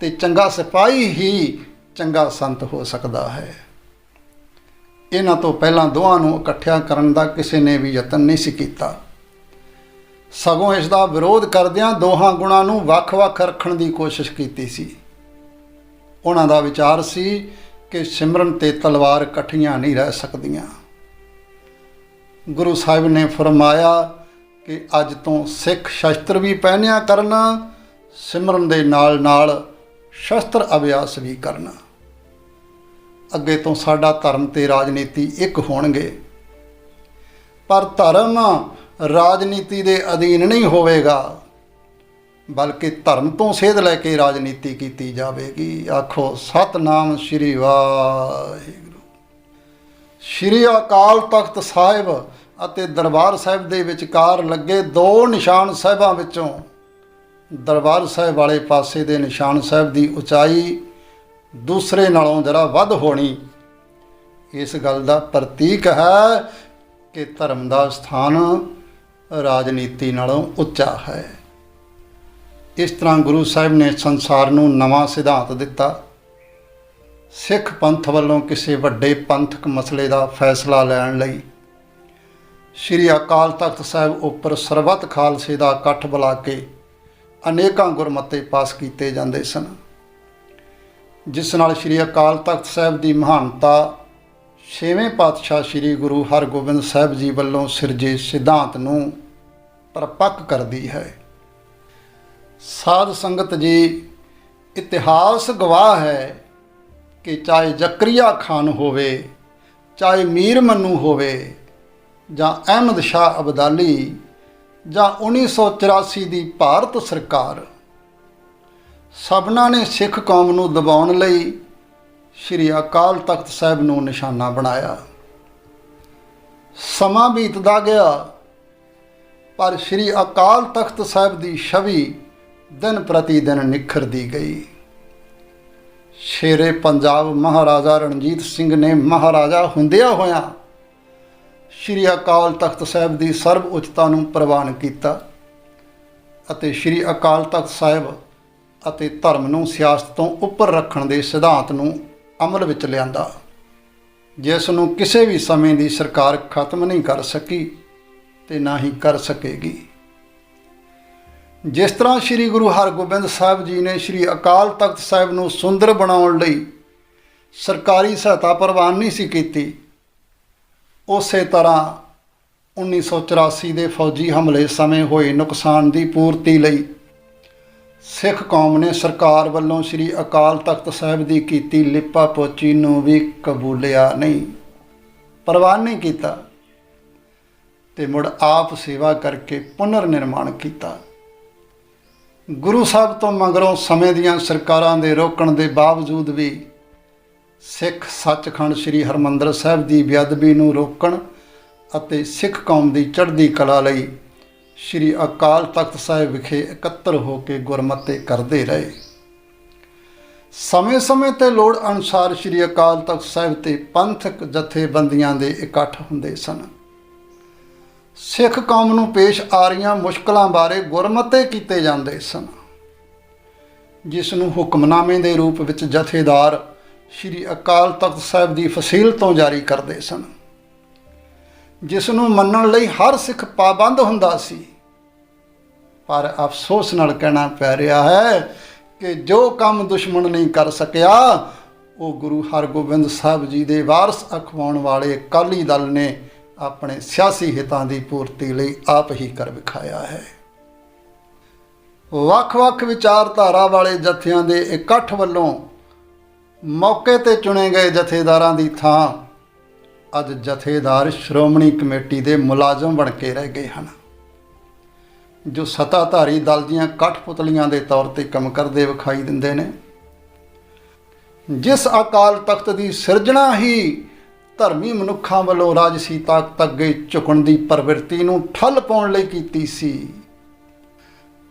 Speaker 1: ਤੇ ਚੰਗਾ ਸਿਪਾਹੀ ਹੀ ਚੰਗਾ ਸੰਤ ਹੋ ਸਕਦਾ ਹੈ। ਇਹਨਾਂ ਤੋਂ ਪਹਿਲਾਂ ਦੋਹਾਂ ਨੂੰ ਇਕੱਠਿਆਂ ਕਰਨ ਦਾ ਕਿਸੇ ਨੇ ਵੀ ਯਤਨ ਨਹੀਂ ਸੀ ਕੀਤਾ। ਸਗੋਂ ਇਸ ਦਾ ਵਿਰੋਧ ਕਰਦਿਆਂ ਦੋਹਾਂ ਗੁਣਾਂ ਨੂੰ ਵੱਖ-ਵੱਖ ਰੱਖਣ ਦੀ ਕੋਸ਼ਿਸ਼ ਕੀਤੀ ਸੀ। ਉਹਨਾਂ ਦਾ ਵਿਚਾਰ ਸੀ ਕਿ ਸਿਮਰਨ ਤੇ ਤਲਵਾਰ ਇਕੱਠੀਆਂ ਨਹੀਂ ਰਹਿ ਸਕਦੀਆਂ। ਗੁਰੂ ਸਾਹਿਬ ਨੇ ਫਰਮਾਇਆ ਕਿ ਅੱਜ ਤੋਂ ਸਿੱਖ ਸ਼ਸਤਰ ਵੀ ਪਹਿਨਿਆ ਕਰਨਾ, ਸਿਮਰਨ ਦੇ ਨਾਲ ਨਾਲ ਸ਼ਸਤਰ ਅਭਿਆਸ ਵੀ ਕਰਨਾ। ਅੱਗੇ ਤੋਂ ਸਾਡਾ ਧਰਮ ਤੇ ਰਾਜਨੀਤੀ ਇੱਕ ਹੋਣਗੇ। ਪਰ ਧਰਮ ਰਾਜਨੀਤੀ ਦੇ ਅਧੀਨ ਨਹੀਂ ਹੋਵੇਗਾ, ਬਲਕਿ ਧਰਮ ਤੋਂ ਸੇਧ ਲੈ ਕੇ ਰਾਜਨੀਤੀ ਕੀਤੀ ਜਾਵੇਗੀ। ਆਖੋ, ਸਤਨਾਮ ਸ੍ਰੀ ਵਾਹਿਗੁਰੂ। ਸ੍ਰੀ ਅਕਾਲ ਤਖਤ ਸਾਹਿਬ ਅਤੇ ਦਰਬਾਰ ਸਾਹਿਬ ਦੇ ਵਿਚਕਾਰ ਲੱਗੇ ਦੋ ਨਿਸ਼ਾਨ ਸਾਹਿਬਾਂ ਵਿੱਚੋਂ ਦਰਬਾਰ ਸਾਹਿਬ ਵਾਲੇ ਪਾਸੇ ਦੇ ਨਿਸ਼ਾਨ ਸਾਹਿਬ ਦੀ ਉਚਾਈ ਦੂਸਰੇ ਨਾਲੋਂ ਜਰਾ ਵੱਧ ਹੋਣੀ, ਇਸ ਗੱਲ ਦਾ ਪ੍ਰਤੀਕ ਹੈ ਕਿ ਧਰਮ ਦਾ ਸਥਾਨ ਰਾਜਨੀਤੀ ਨਾਲੋਂ ਉੱਚਾ ਹੈ। ਇਸ ਤਰ੍ਹਾਂ ਗੁਰੂ ਸਾਹਿਬ ਨੇ ਸੰਸਾਰ ਨੂੰ ਨਵਾਂ ਸਿਧਾਂਤ ਦਿੱਤਾ। ਸਿੱਖ ਪੰਥ ਵੱਲੋਂ ਕਿਸੇ ਵੱਡੇ ਪੰਥਕ ਮਸਲੇ ਦਾ ਫੈਸਲਾ ਲੈਣ ਲਈ ਸ੍ਰੀ ਅਕਾਲ ਤਖਤ ਸਾਹਿਬ ਉੱਪਰ ਸਰਬੱਤ ਖਾਲਸੇ ਦਾ ਇਕੱਠ ਬੁਲਾ ਕੇ ਅਨੇਕਾਂ ਗੁਰਮਤੇ ਪਾਸ ਕੀਤੇ ਜਾਂਦੇ ਸਨ। ਜਿਸ ਨਾਲ ਸ੍ਰੀ ਅਕਾਲ ਤਖਤ ਸਾਹਿਬ ਦੀ ਮਹਾਨਤਾ ਛੇਵੇਂ ਪਾਤਸ਼ਾਹ ਸ੍ਰੀ ਗੁਰੂ ਹਰਗੋਬਿੰਦ ਸਾਹਿਬ ਜੀ ਵੱਲੋਂ ਸਿਰਜੇ ਸਿਧਾਂਤ ਨੂੰ ਪਰਪੱਕ ਕਰਦੀ ਹੈ। ਸਾਧ ਸੰਗਤ ਜੀ, ਇਤਿਹਾਸ ਗਵਾਹ ਹੈ ਕਿ ਚਾਹੇ ਜ਼ਕਰੀਆ ਖਾਨ ਹੋਵੇ, ਚਾਹੇ ਮੀਰ ਮੰਨੂ ਹੋਵੇ, ਜਾਂ ਅਹਿਮਦ ਸ਼ਾਹ ਅਬਦਾਲੀ, ਜਾਂ 1984 ਦੀ ਭਾਰਤ ਸਰਕਾਰ, ਸਭਨਾਂ ਨੇ ਸਿੱਖ ਕੌਮ ਨੂੰ ਦਬਾਉਣ ਲਈ ਸ੍ਰੀ ਅਕਾਲ ਤਖਤ ਸਾਹਿਬ ਨੂੰ ਨਿਸ਼ਾਨਾ ਬਣਾਇਆ। ਸਮਾਂ ਬੀਤਦਾ ਗਿਆ। ਪਰ ਸ੍ਰੀ ਅਕਾਲ ਤਖਤ ਸਾਹਿਬ ਦੀ ਛਵੀ ਦਿਨ ਪ੍ਰਤੀ ਦਿਨ ਨਿਖਰਦੀ ਗਈ। ਸ਼ੇਰੇ ਪੰਜਾਬ ਮਹਾਰਾਜਾ ਰਣਜੀਤ ਸਿੰਘ ਨੇ ਮਹਾਰਾਜਾ ਹੁੰਦਿਆਂ ਹੋਇਆਂ ਸ਼੍ਰੀ ਅਕਾਲ ਤਖਤ ਸਾਹਿਬ ਦੀ ਸਰਬ ਉੱਚਤਾ ਨੂੰ ਪ੍ਰਵਾਨ ਕੀਤਾ ਅਤੇ ਸ਼੍ਰੀ ਅਕਾਲ ਤਖਤ ਸਾਹਿਬ ਅਤੇ ਧਰਮ ਨੂੰ ਸਿਆਸਤ ਤੋਂ ਉੱਪਰ ਰੱਖਣ ਦੇ ਸਿਧਾਂਤ ਨੂੰ ਅਮਲ ਵਿੱਚ ਲਿਆਂਦਾ, ਜਿਸ ਨੂੰ ਕਿਸੇ ਵੀ ਸਮੇਂ ਦੀ ਸਰਕਾਰ ਖਤਮ ਨਹੀਂ ਕਰ ਸਕੀ। ਤੇ ਨਾ ਹੀ ਕਰ ਸਕੇਗੀ। ਜਿਸ ਤਰ੍ਹਾਂ ਸ੍ਰੀ ਗੁਰੂ ਹਰਗੋਬਿੰਦ ਸਾਹਿਬ ਜੀ ਨੇ ਸ੍ਰੀ ਅਕਾਲ ਤਖਤ ਸਾਹਿਬ ਨੂੰ ਸੁੰਦਰ ਬਣਾਉਣ ਲਈ ਸਰਕਾਰੀ ਸਹਾਇਤਾ ਪ੍ਰਵਾਨ ਨਹੀਂ ਸੀ ਕੀਤੀ, ਉਸੇ ਤਰ੍ਹਾਂ 1984 ਦੇ ਫੌਜੀ ਹਮਲੇ ਸਮੇਂ ਹੋਏ ਨੁਕਸਾਨ ਦੀ ਪੂਰਤੀ ਲਈ ਸਿੱਖ ਕੌਮ ਨੇ ਸਰਕਾਰ ਵੱਲੋਂ ਸ੍ਰੀ ਅਕਾਲ ਤਖਤ ਸਾਹਿਬ ਦੀ ਕੀਤੀ ਲਿਪਾ ਪੋਚੀ ਨੂੰ ਵੀ ਕਬੂਲਿਆ ਨਹੀਂ। ਪ੍ਰਵਾਨ ਨਹੀਂ ਕੀਤਾ। ਤੇ ਮੁੜ ਆਪ ਸੇਵਾ ਕਰਕੇ ਪੁਨਰ ਨਿਰਮਾਣ ਕੀਤਾ। ਗੁਰੂ ਸਾਹਿਬ ਤੋਂ ਮਗਰੋਂ ਸਮੇਂ ਦੀਆਂ ਸਰਕਾਰਾਂ ਦੇ ਰੋਕਣ ਦੇ ਬਾਵਜੂਦ ਵੀ ਸਿੱਖ ਸੱਚਖੰਡ ਸ੍ਰੀ ਹਰਮੰਦਰ ਸਾਹਿਬ ਦੀ ਬੇਅਦਬੀ ਨੂੰ ਰੋਕਣ ਅਤੇ ਸਿੱਖ ਕੌਮ ਦੀ ਚੜ੍ਹਦੀ ਕਲਾ ਲਈ ਸ੍ਰੀ ਅਕਾਲ ਤਖਤ ਸਾਹਿਬ ਵਿਖੇ ਇਕੱਤਰ ਹੋ ਕੇ ਗੁਰਮਤੇ ਕਰਦੇ ਰਹੇ। ਸਮੇਂ-ਸਮੇਂ ਤੇ ਲੋੜ ਅਨੁਸਾਰ ਸ੍ਰੀ ਅਕਾਲ ਤਖਤ ਸਾਹਿਬ ਤੇ ਪੰਥਕ ਜਥੇਬੰਦੀਆਂ ਦੇ ਇਕੱਠ ਹੁੰਦੇ ਸਨ। ਸਿੱਖ ਕੌਮ ਨੂੰ ਪੇਸ਼ ਆ ਰਹੀਆਂ ਮੁਸ਼ਕਲਾਂ ਬਾਰੇ ਗੁਰਮਤੇ ਕੀਤੇ ਜਾਂਦੇ ਸਨ। ਜਿਸ ਨੂੰ ਹੁਕਮਨਾਮੇ ਦੇ ਰੂਪ ਵਿੱਚ ਜਥੇਦਾਰ ਸ੍ਰੀ ਅਕਾਲ ਤਖਤ ਸਾਹਿਬ ਦੀ ਫਸੀਲ ਤੋਂ ਜਾਰੀ ਕਰਦੇ ਸਨ। ਜਿਸ ਨੂੰ ਮੰਨਣ ਲਈ ਹਰ ਸਿੱਖ ਪਾਬੰਦ ਹੁੰਦਾ ਸੀ। ਪਰ ਅਫਸੋਸ ਨਾਲ ਕਹਿਣਾ ਪੈ ਰਿਹਾ ਹੈ ਕਿ ਜੋ ਕੰਮ ਦੁਸ਼ਮਣ ਨਹੀਂ ਕਰ ਸਕਿਆ, ਉਹ ਗੁਰੂ ਹਰਗੋਬਿੰਦ ਸਾਹਿਬ ਜੀ ਦੇ ਵਾਰਸ ਅਖਵਾਉਣ ਵਾਲੇ ਅਕਾਲੀ ਦਲ ਨੇ ਆਪਣੇ ਸਿਆਸੀ ਹਿੱਤਾਂ ਦੀ ਪੂਰਤੀ ਲਈ ਆਪ ਹੀ ਕਰ ਵਿਖਾਇਆ ਹੈ। ਵੱਖ-ਵੱਖ ਵਿਚਾਰਧਾਰਾ ਵਾਲੇ ਜਥਿਆਂ ਦੇ ਇਕੱਠ ਵੱਲੋਂ ਮੌਕੇ ਤੇ ਚੁਣੇ ਗਏ ਜਥੇਦਾਰਾਂ ਦੀ ਥਾਂ ਅੱਜ ਜਥੇਦਾਰ ਸ਼੍ਰੋਮਣੀ ਕਮੇਟੀ ਦੇ ਮੁਲਾਜ਼ਮ ਬਣ ਕੇ ਰਹਿ ਗਏ ਹਨ, ਜੋ ਸਤਾਧਾਰੀ ਦਲ ਦੀਆਂ ਕਠਪੁਤਲੀਆਂ ਦੇ ਤੌਰ ਤੇ ਕੰਮ ਕਰਦੇ ਵਿਖਾਈ ਦਿੰਦੇ ਨੇ। ਜਿਸ ਅਕਾਲ ਤਖਤ ਦੀ ਸਿਰਜਣਾ ਹੀ ਧਰਮੀ ਮਨੁੱਖਾਂ ਵੱਲੋਂ ਰਾਜਸੀ ਤਾਕਤ ਅੱਗੇ ਝੁਕਣ ਦੀ ਪ੍ਰਵਿਰਤੀ ਨੂੰ ਠੱਲ ਪਾਉਣ ਲਈ ਕੀਤੀ ਸੀ।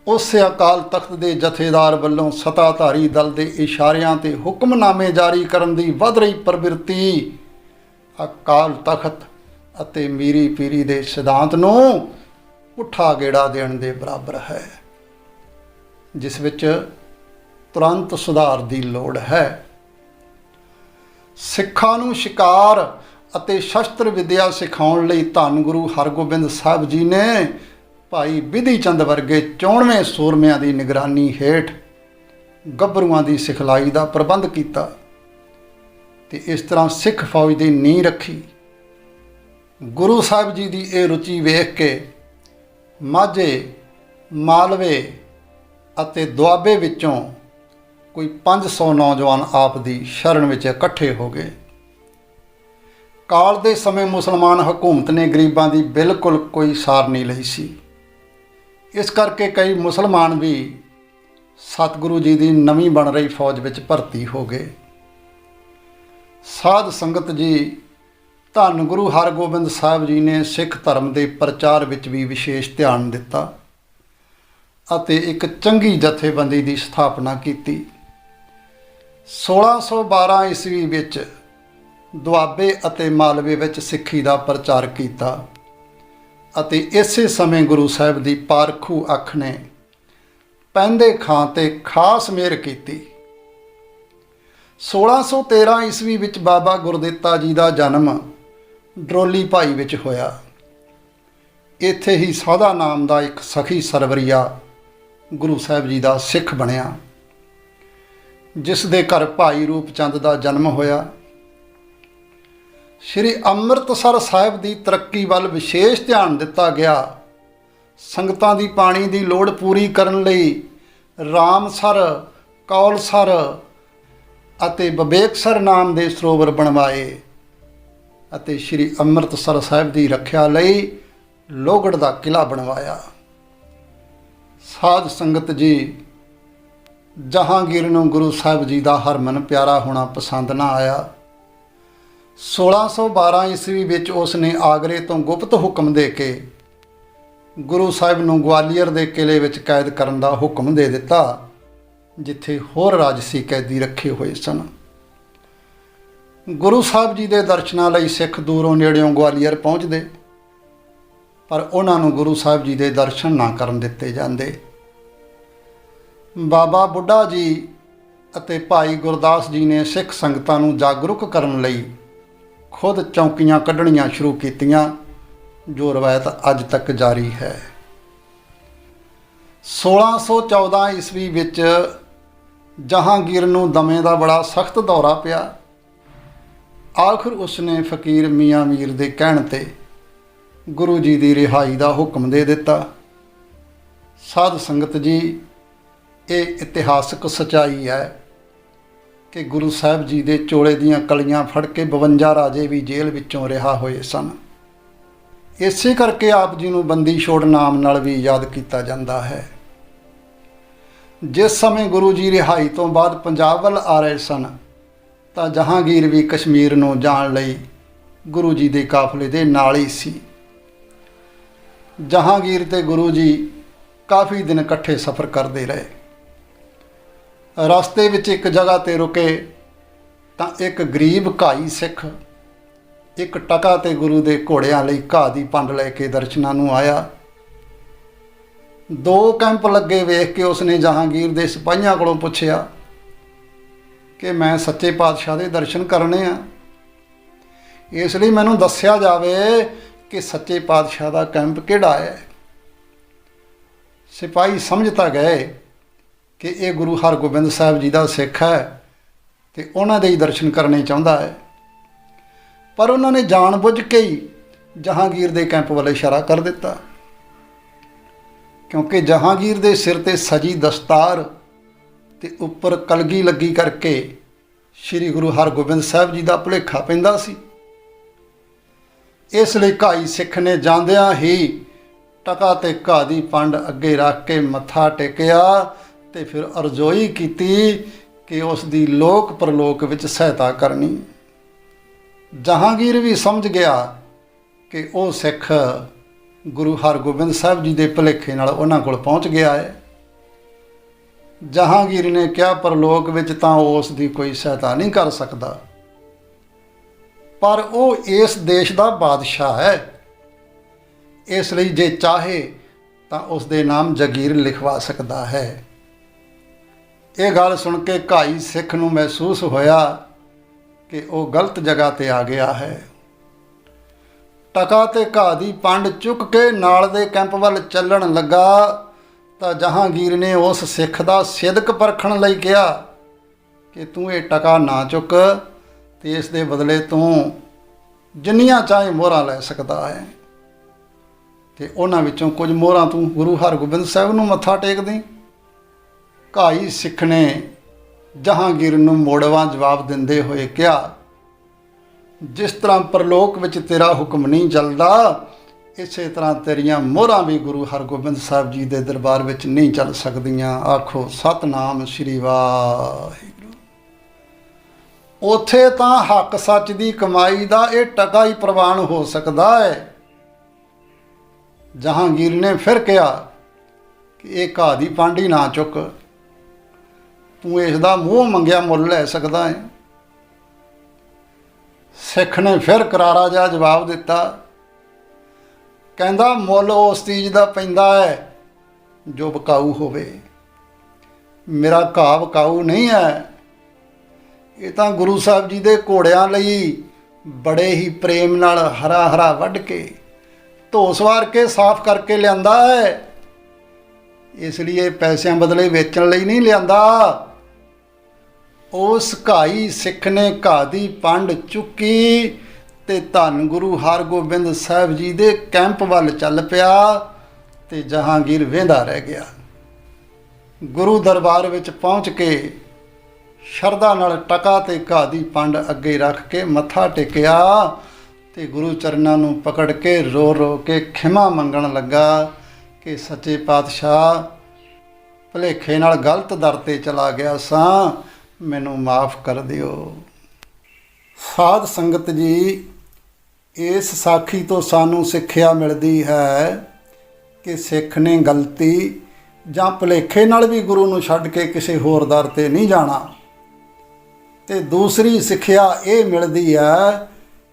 Speaker 1: ਉਸ ਅਕਾਲ ਤਖਤ ਦੇ ਜਥੇਦਾਰ ਵੱਲੋਂ ਸਤਾਧਾਰੀ ਦਲ ਦੇ ਇਸ਼ਾਰਿਆਂ ਤੇ ਹੁਕਮਨਾਮੇ ਜਾਰੀ ਕਰਨ ਦੀ ਵੱਧ ਰਹੀ ਪ੍ਰਵਿਰਤੀ ਅਕਾਲ ਤਖਤ ਅਤੇ ਮੀਰੀ ਪੀਰੀ ਦੇ ਸਿਧਾਂਤ ਨੂੰ ਪੁੱਠਾ ਗੇੜਾ ਦੇਣ ਦੇ ਬਰਾਬਰ ਹੈ, ਜਿਸ ਵਿੱਚ ਤੁਰੰਤ ਸੁਧਾਰ ਦੀ ਲੋੜ ਹੈ। ਸਿੱਖਾਂ ਨੂੰ ਸ਼ਿਕਾਰ ਅਤੇ ਸ਼ਸਤਰ ਵਿਦਿਆ ਸਿਖਾਉਣ ਲਈ ਧੰਨ ਗੁਰੂ ਹਰਗੋਬਿੰਦ ਸਾਹਿਬ ਜੀ ਨੇ ਭਾਈ ਵਿਧੀ ਚੰਦ ਵਰਗੇ 94 ਸੂਰਮਿਆਂ ਦੀ ਨਿਗਰਾਨੀ ਹੇਠ ਗੱਭਰੂਆਂ ਦੀ ਸਿਖਲਾਈ ਦਾ ਪ੍ਰਬੰਧ ਕੀਤਾ ਤੇ ਇਸ ਤਰ੍ਹਾਂ ਸਿੱਖ ਫੌਜ ਦੀ ਨੀਂਹ ਰੱਖੀ। ਗੁਰੂ ਸਾਹਿਬ ਜੀ ਦੀ ਇਹ ਰੁਚੀ ਵੇਖ ਕੇ ਮਾਝੇ, ਮਾਲਵੇ ਅਤੇ ਦੁਆਬੇ ਵਿੱਚੋਂ ਕੋਈ 500 ਨੌਜਵਾਨ ਆਪ ਦੀ ਸ਼ਰਨ ਵਿੱਚ ਇਕੱਠੇ ਹੋ ਗਏ। ਕਾਲ ਦੇ ਸਮੇਂ ਮੁਸਲਮਾਨ ਹਕੂਮਤ ਨੇ ਗਰੀਬਾਂ ਦੀ ਬਿਲਕੁਲ ਕੋਈ ਸਾਰ ਨਹੀਂ ਲਈ ਸੀ। ਇਸ ਕਰਕੇ ਕਈ ਮੁਸਲਮਾਨ ਵੀ ਸਤਿਗੁਰੂ ਜੀ ਦੀ ਨਵੀਂ ਬਣ ਰਹੀ ਫੌਜ ਵਿੱਚ ਭਰਤੀ ਹੋ ਗਏ। ਸਾਧ ਸੰਗਤ ਜੀ, ਧੰਨ ਗੁਰੂ ਹਰਗੋਬਿੰਦ ਸਾਹਿਬ ਜੀ ਨੇ ਸਿੱਖ ਧਰਮ ਦੇ ਪ੍ਰਚਾਰ ਵਿੱਚ ਵੀ ਵਿਸ਼ੇਸ਼ ਧਿਆਨ ਦਿੱਤਾ ਅਤੇ ਇੱਕ ਚੰਗੀ ਜਥੇਬੰਦੀ ਦੀ ਸਥਾਪਨਾ ਕੀਤੀ। 1612 ਈਸਵੀ ਵਿੱਚ ਦੁਆਬੇ ਅਤੇ ਮਾਲਵੇ ਵਿੱਚ ਸਿੱਖੀ ਦਾ ਪ੍ਰਚਾਰ ਕੀਤਾ ਅਤੇ ਇਸੇ ਸਮੇਂ ਗੁਰੂ ਸਾਹਿਬ ਦੀ ਪਾਰਖੂ ਅੱਖ ਨੇ ਪੈਂਦੇ ਖਾਂ ਤੇ ਖਾਸ ਮਿਹਰ ਕੀਤੀ। 1613 ਈਸਵੀ ਵਿੱਚ ਬਾਬਾ ਗੁਰਦਿੱਤਾ ਜੀ ਦਾ ਜਨਮ ਡਰੋਲੀ ਭਾਈ ਵਿੱਚ ਹੋਇਆ। ਇੱਥੇ ਹੀ ਸਾਦਾ ਨਾਮ ਦਾ ਇੱਕ ਸਖੀ ਸਰਵਰੀਆ ਗੁਰੂ ਸਾਹਿਬ ਜੀ ਦਾ ਸਿੱਖ ਬਣਿਆ। ਜਿਸ ਦੇ ਘਰ ਭਾਈ ਰੂਪਚੰਦ ਦਾ ਜਨਮ ਹੋਇਆ। ਸ਼੍ਰੀ ਅੰਮ੍ਰਿਤਸਰ ਸਾਹਿਬ ਦੀ ਤਰੱਕੀ ਵੱਲ ਵਿਸ਼ੇਸ਼ ਧਿਆਨ ਦਿੱਤਾ ਗਿਆ। ਸੰਗਤਾਂ ਦੀ ਪਾਣੀ ਦੀ ਲੋੜ ਪੂਰੀ ਕਰਨ ਲਈ ਰਾਮਸਰ, ਕੌਲਸਰ ਅਤੇ ਬਬੇਕਸਰ ਨਾਮ ਦੇ ਸਰੋਵਰ ਬਣਵਾਏ ਅਤੇ ਸ਼੍ਰੀ ਅੰਮ੍ਰਿਤਸਰ ਸਾਹਿਬ ਦੀ ਰੱਖਿਆ ਲਈ ਲੋਹਗੜ੍ਹ ਦਾ ਕਿਲਾ ਬਣਵਾਇਆ। ਸਾਧ ਸੰਗਤ ਜੀ ਜਹਾਂਗੀਰ ਨੂੰ ਗੁਰੂ ਸਾਹਿਬ ਜੀ ਦਾ ਹਰਮਨ ਪਿਆਰਾ ਹੋਣਾ ਪਸੰਦ ਨਾ ਆਇਆ। 1612 ਈਸਵੀ ਵਿੱਚ ਉਸ ਨੇ ਆਗਰੇ ਤੋਂ ਗੁਪਤ ਹੁਕਮ ਦੇ ਕੇ ਗੁਰੂ ਸਾਹਿਬ ਨੂੰ ਗਵਾਲੀਅਰ ਦੇ ਕਿਲੇ ਵਿੱਚ ਕੈਦ ਕਰਨ ਦਾ ਹੁਕਮ ਦੇ ਦਿੱਤਾ, ਜਿੱਥੇ ਹੋਰ ਰਾਜਸੀ ਕੈਦੀ ਰੱਖੇ ਹੋਏ ਸਨ। ਗੁਰੂ ਸਾਹਿਬ ਜੀ ਦੇ ਦਰਸ਼ਨਾਂ ਲਈ ਸਿੱਖ ਦੂਰੋਂ ਨੇੜਿਓਂ ਗਵਾਲੀਅਰ ਪਹੁੰਚਦੇ, ਪਰ ਉਹਨਾਂ ਨੂੰ ਗੁਰੂ ਸਾਹਿਬ ਜੀ ਦੇ ਦਰਸ਼ਨ ਨਾ ਕਰਨ ਦਿੱਤੇ ਜਾਂਦੇ। ਬਾਬਾ ਬੁੱਢਾ ਜੀ ਅਤੇ ਭਾਈ ਗੁਰਦਾਸ ਜੀ ਨੇ ਸਿੱਖ ਸੰਗਤਾਂ ਨੂੰ ਜਾਗਰੂਕ ਕਰਨ ਲਈ ਖੁਦ ਚੌਕੀਆਂ ਕੱਢਣੀਆਂ ਸ਼ੁਰੂ ਕੀਤੀਆਂ, ਜੋ ਰਵਾਇਤ ਅੱਜ ਤੱਕ ਜਾਰੀ ਹੈ। 1614 ਈਸਵੀ ਵਿੱਚ ਜਹਾਂਗੀਰ ਨੂੰ ਦਮੇ ਦਾ ਬੜਾ ਸਖਤ ਦੌਰਾ ਪਿਆ। ਆਖਰ ਉਸਨੇ ਫਕੀਰ ਮੀਆਂ ਮੀਰ ਦੇ ਕਹਿਣ ਤੇ ਗੁਰੂ ਜੀ ਦੀ ਰਿਹਾਈ ਦਾ ਹੁਕਮ ਦੇ ਦਿੱਤਾ। ਸਾਧ ਸੰਗਤ ਜੀ ਇਹ ਇਤਿਹਾਸਕ ਸਚਾਈ ਹੈ ਕਿ ਗੁਰੂ ਸਾਹਿਬ ਜੀ ਦੇ ਚੋਲੇ ਦੀਆਂ ਕਲੀਆਂ ਫੜ ਕੇ 52 ਰਾਜੇ ਵੀ ਜੇਲ੍ਹ ਵਿੱਚੋਂ ਰਿਹਾ ਹੋਏ ਸਨ। ਇਸੇ ਕਰਕੇ ਆਪ ਜੀ ਨੂੰ ਬੰਦੀ ਛੋੜ ਨਾਮ ਨਾਲ ਵੀ ਯਾਦ ਕੀਤਾ ਜਾਂਦਾ ਹੈ। ਜਿਸ ਸਮੇਂ ਗੁਰੂ ਜੀ ਰਿਹਾਈ ਤੋਂ ਬਾਅਦ ਪੰਜਾਬ ਵੱਲ ਆ ਰਹੇ ਸਨ, ਤਾਂ ਜਹਾਂਗੀਰ ਵੀ ਕਸ਼ਮੀਰ ਨੂੰ ਜਾਣ ਲਈ ਗੁਰੂ ਜੀ ਦੇ ਕਾਫਲੇ ਦੇ ਨਾਲ ਹੀ ਸੀ। ਜਹਾਂਗੀਰ ਤੇ ਗੁਰੂ ਜੀ ਕਾਫੀ ਦਿਨ ਇਕੱਠੇ ਸਫ਼ਰ ਕਰਦੇ ਰਹੇ। ਰਸਤੇ ਵਿੱਚ ਇੱਕ ਜਗ੍ਹਾ ਤੇ ਰੁਕੇ ਤਾਂ ਇੱਕ ਗਰੀਬ ਘਾਈ ਸਿੱਖ ਇੱਕ ਟਕਾ ਤੇ ਗੁਰੂ ਦੇ ਘੋੜਿਆਂ ਲਈ ਘਾਹ ਦੀ ਪੰਡ ਲੈ ਕੇ ਦਰਸ਼ਨਾਂ ਨੂੰ ਆਇਆ। ਦੋ ਕੈਂਪ ਲੱਗੇ ਵੇਖ ਕੇ ਉਸਨੇ ਜਹਾਂਗੀਰ ਦੇ ਸਿਪਾਹੀਆਂ ਕੋਲੋਂ ਪੁੱਛਿਆ ਕਿ ਮੈਂ ਸੱਚੇ ਪਾਤਸ਼ਾਹ ਦੇ ਦਰਸ਼ਨ ਕਰਨੇ ਆ। ਇਸ ਲਈ ਮੈਨੂੰ ਦੱਸਿਆ ਜਾਵੇ ਕਿ ਸੱਚੇ ਪਾਤਸ਼ਾਹ ਦਾ ਕੈਂਪ ਕਿਹੜਾ ਹੈ। ਸਿਪਾਹੀ ਸਮਝ ਤਾਂ ਗਏ ਕਿ ਇਹ ਗੁਰੂ ਹਰਗੋਬਿੰਦ ਸਾਹਿਬ ਜੀ ਦਾ ਸਿੱਖ ਹੈ ਤੇ ਉਹਨਾਂ ਦੇ ਹੀ ਦਰਸ਼ਨ ਕਰਨੇ ਚਾਹੁੰਦਾ ਹੈ। ਪਰ ਉਹਨਾਂ ਨੇ ਜਾਣਬੁੱਝ ਕੇ ਹੀ ਜਹਾਂਗੀਰ ਦੇ ਕੈਂਪ ਵੱਲ ਇਸ਼ਾਰਾ ਕਰ ਦਿੱਤਾ। ਕਿਉਂਕਿ ਜਹਾਂਗੀਰ ਦੇ ਸਿਰ ਤੇ ਸਜੀ ਦਸਤਾਰ ਤੇ ਉੱਪਰ ਕਲਗੀ ਲੱਗੀ ਕਰਕੇ ਸ੍ਰੀ ਗੁਰੂ ਹਰਗੋਬਿੰਦ ਸਾਹਿਬ ਜੀ ਦਾ ਭੁਲੇਖਾ ਪੈਂਦਾ ਸੀ। ਇਸ ਲਈ ਕਾਈ ਸਿੱਖ ਨੇ ਜਾਂਦਿਆਂ ਹੀ ਟਕਾ ਤੇ ਘਾਹ ਦੀ ਪੰਡ ਅੱਗੇ ਰੱਖ ਕੇ ਮੱਥਾ ਟੇਕਿਆ ਤੇ ਫਿਰ ਅਰਜ਼ੋਈ ਕੀਤੀ ਕਿ ਉਸ ਦੀ ਲੋਕ ਪਰਲੋਕ ਵਿੱਚ ਸਹਾਇਤਾ ਕਰਨੀ। ਜਹਾਂਗੀਰ ਵੀ ਸਮਝ ਗਿਆ ਕਿ ਉਹ ਸਿੱਖ ਗੁਰੂ ਹਰਗੋਬਿੰਦ ਸਾਹਿਬ ਜੀ ਦੇ ਭੁਲੇਖੇ ਨਾਲ ਉਹਨਾਂ ਕੋਲ ਪਹੁੰਚ ਗਿਆ ਹੈ। ਜਹਾਂਗੀਰ ਨੇ ਕਿਹਾ, ਪਰਲੋਕ ਵਿੱਚ ਤਾਂ ਉਸ ਦੀ ਕੋਈ ਸਹਾਇਤਾ ਨਹੀਂ ਕਰ ਸਕਦਾ। ਪਰ ਉਹ ਇਸ ਦੇਸ਼ ਦਾ ਬਾਦਸ਼ਾਹ ਹੈ। ਇਸ ਲਈ ਜੇ ਚਾਹੇ ਤਾਂ ਉਸ ਦੇ ਨਾਮ ਜਗੀਰ ਲਿਖਵਾ ਸਕਦਾ ਹੈ। ਇਹ ਗੱਲ ਸੁਣ ਕੇ ਘਾਈ ਸਿੱਖ ਨੂੰ ਮਹਿਸੂਸ ਹੋਇਆ ਕਿ ਉਹ ਗਲਤ ਜਗ੍ਹਾ ਤੇ ਆ ਗਿਆ ਹੈ। ਟਕਾ ਤੇ ਘਾਹ ਦੀ ਪੰਡ ਚੁੱਕ ਕੇ ਨਾਲ ਦੇ ਕੈਂਪ ਵੱਲ ਚੱਲਣ ਲੱਗਾ ਤਾਂ ਜਹਾਂਗੀਰ ਨੇ ਉਸ ਸਿੱਖ ਦਾ ਸਿਦਕ ਪਰਖਣ ਲਈ ਕਿਹਾ ਕਿ ਤੂੰ ਇਹ ਟਕਾ ਨਾ ਚੁੱਕ ਤੇ ਇਸ ਦੇ ਬਦਲੇ ਤੂੰ ਜਿੰਨੀਆਂ ਚਾਹੇ ਮੋਹਰਾਂ ਲੈ ਸਕਦਾ ਹੈ। ਤੇ ਉਹਨਾਂ ਵਿੱਚੋਂ ਕੁਝ ਮੋਹਰਾਂ ਤੂੰ ਗੁਰੂ ਹਰਗੋਬਿੰਦ ਸਾਹਿਬ ਨੂੰ ਮੱਥਾ ਟੇਕ ਦੇ ਘਾਈ ਸਿੱਖ ਨੇ ਜਹਾਂਗੀਰ ਨੂੰ ਮੋੜਵਾਂ ਜਵਾਬ ਦਿੰਦੇ ਹੋਏ ਕਿਹਾ, ਜਿਸ ਤਰ੍ਹਾਂ ਪਰਲੋਕ ਵਿੱਚ ਤੇਰਾ ਹੁਕਮ ਨਹੀਂ ਚੱਲਦਾ, ਇਸੇ ਤਰ੍ਹਾਂ ਤੇਰੀਆਂ ਮੋਹਰਾਂ ਵੀ ਗੁਰੂ ਹਰਗੋਬਿੰਦ ਸਾਹਿਬ ਜੀ ਦੇ ਦਰਬਾਰ ਵਿੱਚ ਨਹੀਂ ਚੱਲ ਸਕਦੀਆਂ। ਆਖੋ, ਸਤਨਾਮ ਸ੍ਰੀ ਵਾਹਿਗੁਰੂ। ਉਥੇ ਤਾਂ ਹੱਕ ਸੱਚ ਦੀ ਕਮਾਈ ਦਾ ਇਹ ਟਕਾ ਹੀ ਪ੍ਰਵਾਨ ਹੋ ਸਕਦਾ ਹੈ। ਜਹਾਂਗੀਰ ਨੇ ਫਿਰ ਕਿਹਾ ਕਿ ਇਹ ਘਾਹ ਦੀ ਪਾਂਡੀ ਨਾ ਚੁੱਕ। ਤੂੰ ਇਸ ਦਾ ਮੂੰਹ ਮੰਗਿਆ ਮੁੱਲ ਲੈ ਸਕਦਾ ਹੈ। ਸਿੱਖ ਨੇ ਫਿਰ ਕਰਾਰਾ ਜਿਹਾ ਜਵਾਬ ਦਿੱਤਾ। ਕਹਿੰਦਾ, ਮੁੱਲ ਉਸ ਚੀਜ਼ ਦਾ ਪੈਂਦਾ ਹੈ ਜੋ ਬਕਾਊ ਹੋਵੇ। ਮੇਰਾ ਘਾਹ ਬਕਾਊ ਨਹੀਂ ਹੈ। ਇਹ ਤਾਂ ਗੁਰੂ ਸਾਹਿਬ ਜੀ ਦੇ ਘੋੜਿਆਂ ਲਈ ਬੜੇ ਹੀ ਪ੍ਰੇਮ ਨਾਲ ਹਰਾ ਹਰਾ ਵੱਢ ਕੇ ਧੋ ਸਵਾਰ ਕੇ ਸਾਫ਼ ਕਰਕੇ ਲਿਆਂਦਾ ਹੈ। ਇਸ ਲਈ ਇਹ ਪੈਸਿਆਂ ਬਦਲੇ ਵੇਚਣ ਲਈ ਨਹੀਂ ਲਿਆਂਦਾ। ਉਸ ਘਾਈ ਸਿੱਖ ਨੇ ਘਾਹ ਦੀ ਪੰਡ ਚੁੱਕੀ ਤੇ ਧੰਨ ਗੁਰੂ ਹਰਗੋਬਿੰਦ ਸਾਹਿਬ ਜੀ ਦੇ ਕੈਂਪ ਵੱਲ ਚੱਲ ਪਿਆ ਤੇ ਜਹਾਂਗੀਰ ਵੇਂਦਾ ਰਹਿ ਗਿਆ। ਗੁਰੂ ਦਰਬਾਰ ਵਿੱਚ ਪਹੁੰਚ ਕੇ ਸ਼ਰਧਾ ਨਾਲ ਟਕਾ ਤੇ ਘਾਹ ਦੀ ਪੰਡ ਅੱਗੇ ਰੱਖ ਕੇ ਮੱਥਾ ਟੇਕਿਆ ਤੇ ਗੁਰੂ ਚਰਨਾਂ ਨੂੰ ਪਕੜ ਕੇ ਰੋ ਰੋ ਕੇ ਖਿਮਾ ਮੰਗਣ ਲੱਗਾ ਕਿ ਸੱਚੇ ਪਾਤਸ਼ਾਹ ਭਲੇਖੇ ਨਾਲ ਗਲਤ ਦਰ ਤੇ ਚਲਾ ਗਿਆ ਸਾਂ। ਮੈਨੂੰ ਮਾਫ ਕਰ ਦਿਓ। ਸਾਧ ਸੰਗਤ ਜੀ, ਇਸ ਸਾਖੀ ਤੋਂ ਸਾਨੂੰ ਸਿੱਖਿਆ ਮਿਲਦੀ ਹੈ ਕਿ ਸਿੱਖ ਨੇ ਗਲਤੀ ਜਾਂ ਭਲੇਖੇ ਨਾਲ ਵੀ ਗੁਰੂ ਨੂੰ ਛੱਡ ਕੇ ਕਿਸੇ ਹੋਰ ਦਰ ਤੇ ਨਹੀਂ ਜਾਣਾ। ਤੇ ਦੂਸਰੀ ਸਿੱਖਿਆ ਇਹ ਮਿਲਦੀ ਹੈ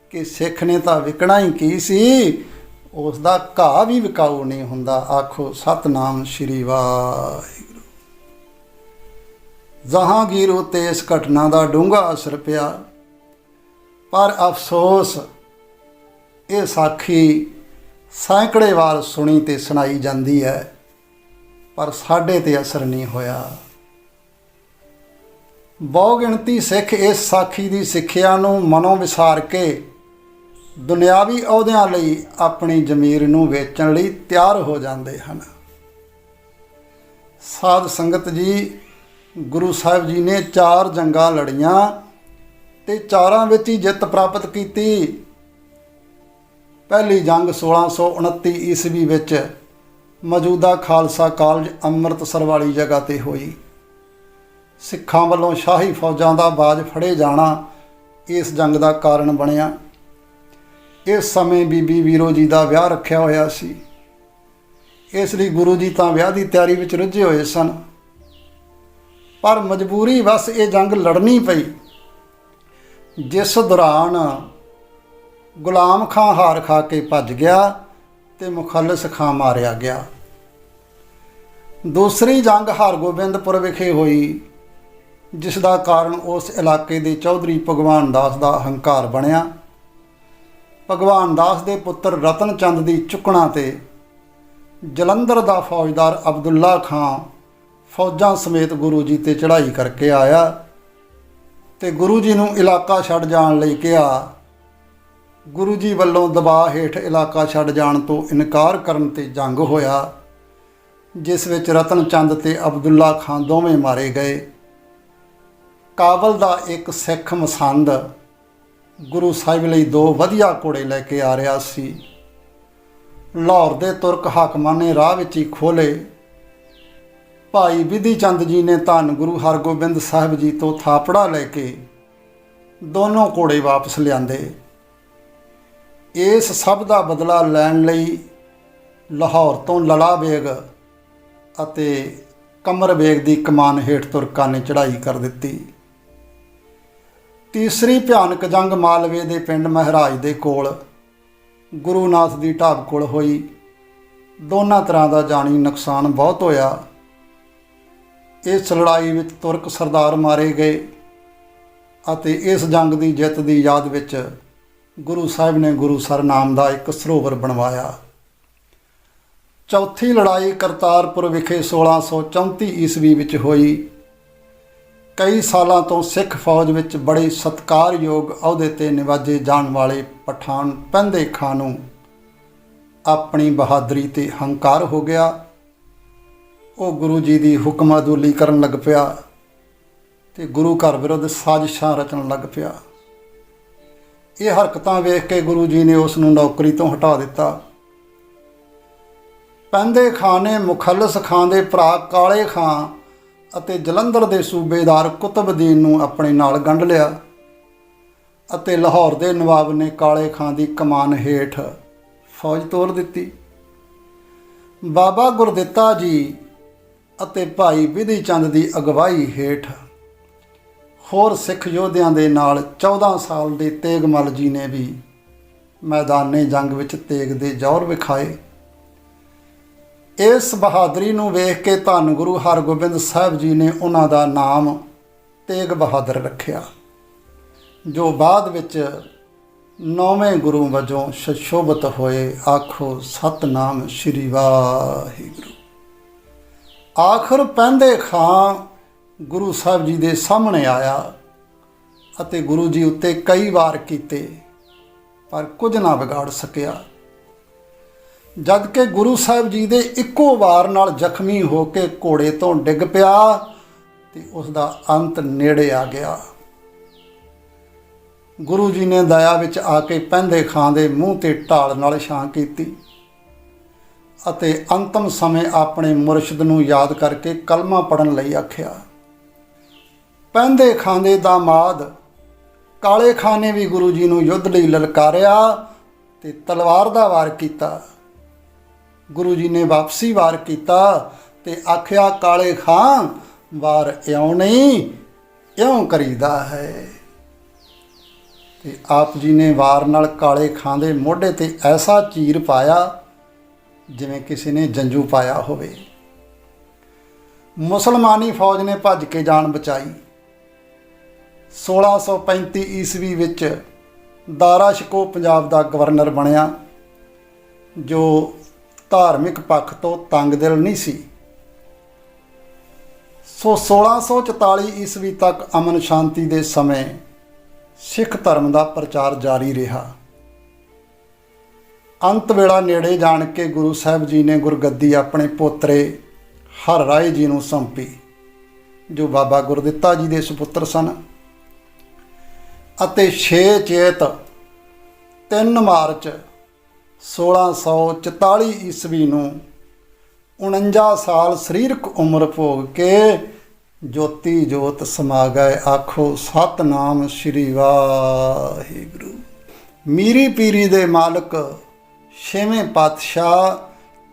Speaker 1: ਕਿ ਸਿੱਖ ਨੇ ਤਾਂ ਵਿਕਣਾ ਹੀ ਕੀ ਸੀ ਉਸ ਦਾ ਘਾਹ ਵੀ ਵਿਕਾਊ ਨਹੀਂ ਹੁੰਦਾ। ਆਖੋ, ਸਤਨਾਮ ਸ਼੍ਰੀ ਵਾਹਿਗੁਰੂ ਜਹਾਂਗੀਰ ਉਤੇ ਇਸ ਘਟਨਾ ਦਾ ਡੂੰਘਾ ਅਸਰ ਪਿਆ। ਪਰ ਅਫਸੋਸ, ਇਹ ਸਾਖੀ ਸੈਂਕੜੇ ਵਾਰ ਸੁਣੀ ਤੇ ਸੁਣਾਈ ਜਾਂਦੀ ਹੈ, ਪਰ ਸਾਡੇ ਤੇ ਅਸਰ ਨਹੀਂ ਹੋਇਆ। ਬਹੁ ਗਿਣਤੀ ਸਿੱਖ ਇਸ ਸਾਖੀ ਦੀ ਸਿੱਖਿਆ ਨੂੰ ਮਨੋਂ ਵਿਸਾਰ ਕੇ ਦੁਨਿਆਵੀ ਅਹੁਦਿਆਂ ਲਈ ਆਪਣੀ ਜ਼ਮੀਰ ਨੂੰ ਵੇਚਣ ਲਈ ਤਿਆਰ ਹੋ ਜਾਂਦੇ ਹਨ। ਸਾਧ ਸੰਗਤ ਜੀ ਗੁਰੂ ਸਾਹਿਬ ਜੀ ਨੇ ਚਾਰ ਜੰਗਾਂ ਲੜੀਆਂ ਤੇ ਚਾਰਾਂ ਵਿੱਚ ਹੀ ਜਿੱਤ ਪ੍ਰਾਪਤ ਕੀਤੀ। ਪਹਿਲੀ ਜੰਗ 1629 ਈਸਵੀ ਵਿੱਚ ਮੌਜੂਦਾ ਖਾਲਸਾ ਕਾਲਜ ਅੰਮ੍ਰਿਤਸਰ ਵਾਲੀ ਜਗ੍ਹਾ ਤੇ ਹੋਈ। ਸਿੱਖਾਂ ਵੱਲੋਂ ਸ਼ਾਹੀ ਫੌਜਾਂ ਦਾ ਬਾਜ ਫੜੇ ਜਾਣਾ ਇਸ ਜੰਗ ਦਾ ਕਾਰਨ ਬਣਿਆ। ਇਸ ਸਮੇਂ ਬੀਬੀ ਵੀਰੋ ਜੀ ਦਾ ਵਿਆਹ ਰੱਖਿਆ ਹੋਇਆ ਸੀ। ਇਸ ਲਈ ਗੁਰੂ ਜੀ ਤਾਂ ਵਿਆਹ ਦੀ ਤਿਆਰੀ ਵਿੱਚ ਰੁੱਝੇ ਹੋਏ ਸਨ। ਪਰ ਮਜਬੂਰੀ ਵਸ ਇਹ ਜੰਗ ਲੜਨੀ ਪਈ। ਜਿਸ ਦੌਰਾਨ ਗੁਲਾਮ ਖਾਂ ਹਾਰ ਖਾ ਕੇ ਭੱਜ ਗਿਆ ਤੇ ਮੁਖਲਸ ਖਾਂ ਮਾਰਿਆ ਗਿਆ। ਦੂਸਰੀ ਜੰਗ ਹਰਗੋਬਿੰਦਪੁਰ ਵਿਖੇ ਹੋਈ, ਜਿਸ ਦਾ ਕਾਰਨ ਉਸ ਇਲਾਕੇ ਦੇ ਚੌਧਰੀ ਭਗਵਾਨ ਦਾਸ ਦਾ ਹੰਕਾਰ ਬਣਿਆ। ਭਗਵਾਨ ਦਾਸ ਦੇ ਪੁੱਤਰ ਰਤਨ ਚੰਦ ਦੀ ਚੁੱਕਣਾ ਤੇ ਜਲੰਧਰ ਦਾ ਫੌਜਦਾਰ ਅਬਦੁੱਲਾ ਖਾਂ ਫੌਜਾਂ ਸਮੇਤ ਗੁਰੂ ਜੀ ਤੇ ਚੜ੍ਹਾਈ ਕਰਕੇ ਆਇਆ ਤੇ ਗੁਰੂ ਜੀ ਨੂੰ ਇਲਾਕਾ ਛੱਡ ਜਾਣ ਲਈ ਕਿਹਾ। ਗੁਰੂ ਜੀ ਵੱਲੋਂ ਦਬਾਅ ਹੇਠ ਇਲਾਕਾ ਛੱਡ ਜਾਣ ਤੋਂ ਇਨਕਾਰ ਕਰਨ ਤੇ ਜੰਗ ਹੋਇਆ, ਜਿਸ ਵਿੱਚ ਰਤਨ ਚੰਦ ਤੇ ਅਬਦੁੱਲਾ ਖਾਨ ਦੋਵੇਂ ਮਾਰੇ ਗਏ। ਕਾਬਲ ਦਾ ਇੱਕ ਸਿੱਖ ਮਸੰਦ ਗੁਰੂ ਸਾਹਿਬ ਲਈ ਦੋ ਵਧੀਆ ਘੋੜੇ ਲੈ ਕੇ ਆ ਰਿਹਾ ਸੀ। ਲਾਹੌਰ ਦੇ ਤੁਰਕ ਹਾਕਮਾਂ ਨੇ ਰਾਹ ਵਿੱਚ ਹੀ ਖੋਲੇ ਭਾਈ ਵਿਧੀ ਚੰਦ ਜੀ ਨੇ ਧੰਨ ਗੁਰੂ ਹਰਗੋਬਿੰਦ ਸਾਹਿਬ ਜੀ ਤੋਂ ਥਾਪੜਾ ਲੈ ਕੇ ਦੋਨੋਂ ਘੋੜੇ ਵਾਪਸ ਲਿਆਂਦੇ। ਇਸ ਸਭ ਦਾ ਬਦਲਾ ਲੈਣ ਲਈ ਲਾਹੌਰ ਤੋਂ ਲਲਾ ਬੇਗ ਅਤੇ ਕਮਰ ਬੇਗ ਦੀ ਕਮਾਨ ਹੇਠ ਤੁਰਕਾਂ ਨੇ ਚੜ੍ਹਾਈ ਕਰ ਦਿੱਤੀ। ਤੀਸਰੀ ਭਿਆਨਕ ਜੰਗ ਮਾਲਵੇ ਦੇ ਪਿੰਡ ਮਹਾਰਾਜ ਦੇ ਕੋਲ ਗੁਰੂ ਨਾਥ ਦੀ ਢਾਬ ਕੋਲ ਹੋਈ। ਦੋਨਾਂ ਤਰ੍ਹਾਂ ਦਾ ਜਾਣੀ ਨੁਕਸਾਨ ਬਹੁਤ ਹੋਇਆ। ਇਸ ਲੜਾਈ ਵਿੱਚ ਤੁਰਕ ਸਰਦਾਰ ਮਾਰੇ ਗਏ ਅਤੇ ਇਸ ਜੰਗ ਦੀ ਜਿੱਤ ਦੀ ਯਾਦ ਵਿੱਚ ਗੁਰੂ ਸਾਹਿਬ ਨੇ ਗੁਰੂ ਸਰ ਨਾਮ ਦਾ ਇੱਕ ਸਰੋਵਰ ਬਣਵਾਇਆ। ਚੌਥੀ ਲੜਾਈ ਕਰਤਾਰਪੁਰ ਵਿਖੇ 1634 ਈਸਵੀ ਵਿੱਚ ਹੋਈ। ਕਈ ਸਾਲਾਂ ਤੋਂ ਸਿੱਖ ਫੌਜ ਵਿੱਚ ਬੜੇ ਸਤਿਕਾਰਯੋਗ ਅਹੁਦੇ ਤੇ ਨਿਵਾਜੇ ਜਾਣ ਵਾਲੇ ਪਠਾਨ ਪੰਦੇ ਖਾਂ ਨੂੰ ਆਪਣੀ ਬਹਾਦਰੀ ਤੇ ਹੰਕਾਰ ਹੋ ਗਿਆ। ਉਹ ਗੁਰੂ ਜੀ ਦੀ ਹੁਕਮ ਅਦੂਲੀ ਕਰਨ ਲੱਗ ਪਿਆ ਤੇ ਗੁਰੂ ਘਰ ਵਿਰੁੱਧ ਸਾਜ਼ਿਸ਼ਾਂ ਰਚਣ ਲੱਗ ਪਿਆ। ਇਹ ਹਰਕਤਾਂ ਵੇਖ ਕੇ ਗੁਰੂ ਜੀ ਨੇ ਉਸ ਨੂੰ ਨੌਕਰੀ ਤੋਂ ਹਟਾ ਦਿੱਤਾ। ਪੈਂਦੇ ਖਾਂ ਨੇ ਮੁਖੱਲਸ ਖਾਂ ਦੇ ਭਰਾ ਕਾਲੇ ਖਾਂ ਅਤੇ ਜਲੰਧਰ ਦੇ ਸੂਬੇਦਾਰ ਕੁਤਬਦੀਨ ਨੂੰ ਆਪਣੇ ਨਾਲ ਗੰਢ ਲਿਆ ਅਤੇ ਲਾਹੌਰ ਦੇ ਨਵਾਬ ਨੇ ਕਾਲੇ ਖਾਂ ਦੀ ਕਮਾਨ ਹੇਠ ਫੌਜ ਤੋਰ ਦਿੱਤੀ। ਬਾਬਾ ਗੁਰਦਿੱਤਾ ਜੀ ਅਤੇ ਭਾਈ ਵਿਧੀ ਚੰਦ ਦੀ ਅਗਵਾਈ ਹੇਠ। ਹੋਰ ਸਿੱਖ ਯੋਧਿਆਂ ਦੇ ਨਾਲ 14 ਸਾਲ ਦੇ ਤੇਗਮਲ ਜੀ ਨੇ ਵੀ ਮੈਦਾਨੇ ਜੰਗ ਵਿੱਚ ਤੇਗ ਦੇ ਜੌਹਰ ਵਿਖਾਏ। ਇਸ ਬਹਾਦਰੀ ਨੂੰ ਵੇਖ ਕੇ ਧੰਨ ਗੁਰੂ ਹਰਗੋਬਿੰਦ ਸਾਹਿਬ ਜੀ ਨੇ ਉਹਨਾਂ ਦਾ ਨਾਮ ਤੇਗ ਬਹਾਦਰ ਰੱਖਿਆ, ਜੋ ਬਾਅਦ ਵਿੱਚ ਨੌਵੇਂ ਗੁਰੂ ਵਜੋਂ ਸ਼ਸ਼ੋਭਤ ਹੋਏ। ਆਖੋ ਸਤਨਾਮ ਸ੍ਰੀ ਵਾਹਿਗੁਰੂ। ਆਖਰ ਪਹਿੰਦੇ ਖਾਂ ਗੁਰੂ ਸਾਹਿਬ ਜੀ ਦੇ ਸਾਹਮਣੇ ਆਇਆ ਅਤੇ ਗੁਰੂ ਜੀ ਉੱਤੇ ਕਈ ਵਾਰ ਕੀਤੇ, ਪਰ ਕੁਝ ਨਾ ਵਿਗਾੜ ਸਕਿਆ। ਜਦ ਕਿ ਗੁਰੂ ਸਾਹਿਬ ਜੀ ਦੇ ਇੱਕੋ ਵਾਰ ਨਾਲ ਜ਼ਖਮੀ ਹੋ ਕੇ ਘੋੜੇ ਤੋਂ ਡਿੱਗ ਪਿਆ ਤੇ ਉਸ ਦਾ ਅੰਤ ਨੇੜੇ ਆ ਗਿਆ। ਗੁਰੂ ਜੀ ਨੇ ਦਇਆ ਵਿੱਚ ਆ ਕੇ ਪਹਿੰਦੇ ਖਾਂ ਦੇ ਮੂੰਹ ਤੇ ਢਾਲ ਨਾਲ ਛਾਂ ਕੀਤੀ। ਅਤੇ ਅੰਤਮ ਸਮੇਂ ਆਪਣੇ ਮੁਰਸ਼ਿਦ ਨੂੰ ਯਾਦ ਕਰਕੇ ਕਲਮਾ ਪੜਨ ਲਈ ਆਖਿਆ। ਪੈਂਦੇ ਖਾਂਦੇ ਦਾ ਮਾਦ, ਕਾਲੇ ਖਾਂ ਨੇ ਵੀ ਗੁਰੂ ਜੀ ਨੂੰ ਯੁੱਧ ਲਈ ਲਲਕਾਰਿਆ ਤੇ ਤਲਵਾਰ ਦਾ ਵਾਰ ਕੀਤਾ। ਗੁਰੂ ਜੀ ਨੇ ਵਾਪਸੀ ਵਾਰ ਕੀਤਾ ਤੇ ਆਖਿਆ, ਕਾਲੇ ਖਾਂ, ਵਾਰ ਇਉਂ ਨਹੀਂ, ਇਉਂ ਕਰੀਦਾ ਹੈ। ਤੇ ਆਪ ਜੀ ਨੇ ਵਾਰ ਨਾਲ ਕਾਲੇ ਖਾਂ ਦੇ ਮੋਢੇ ਤੇ ਐਸਾ ਚੀਰ ਪਾਇਆ ਜਿਵੇਂ ਕਿਸੇ ਨੇ ਜੰਜੂ ਪਾਇਆ ਹੋਵੇ। ਮੁਸਲਮਾਨੀ ਫੌਜ ਨੇ ਭੱਜ ਕੇ ਜਾਨ ਬਚਾਈ। 1635 ਈਸਵੀ ਵਿੱਚ ਦਾਰਾ ਸ਼ਿਕੋ ਪੰਜਾਬ ਦਾ ਗਵਰਨਰ ਬਣਿਆ, ਜੋ ਧਾਰਮਿਕ ਪੱਖ ਤੋਂ ਤੰਗ ਦਿਲ ਨਹੀਂ ਸੀ। ਸੋ 1644 ਈਸਵੀ ਤੱਕ ਅਮਨ ਸ਼ਾਂਤੀ ਦੇ ਸਮੇਂ ਸਿੱਖ ਧਰਮ ਦਾ ਪ੍ਰਚਾਰ ਜਾਰੀ ਰਿਹਾ। ਅੰਤ ਵੇਲਾ ਨੇੜੇ ਜਾਣ ਕੇ ਗੁਰੂ ਸਾਹਿਬ ਜੀ ਨੇ ਗੁਰਗੱਦੀ ਆਪਣੇ ਪੋਤਰੇ ਹਰ ਰਾਏ ਜੀ ਨੂੰ ਸੌਂਪੀ, ਜੋ ਬਾਬਾ ਗੁਰਦਿੱਤਾ ਜੀ ਦੇ ਸੁਪੁੱਤਰ ਸਨ। ਅਤੇ 6 ਚੇਤ 3 ਮਾਰਚ 1644 ਈਸਵੀ ਨੂੰ 49 ਸਾਲ ਸਰੀਰਕ ਉਮਰ ਭੋਗ ਕੇ ਜੋਤੀ ਜੋਤ ਸਮਾ ਗਏ ਆਖੋ, ਸਤਨਾਮ ਸ੍ਰੀ ਵਾਹਿਗੁਰੂ। ਮੀਰੀ ਪੀਰੀ ਦੇ ਮਾਲਕ ਛੇਵੇਂ ਪਾਤਸ਼ਾਹ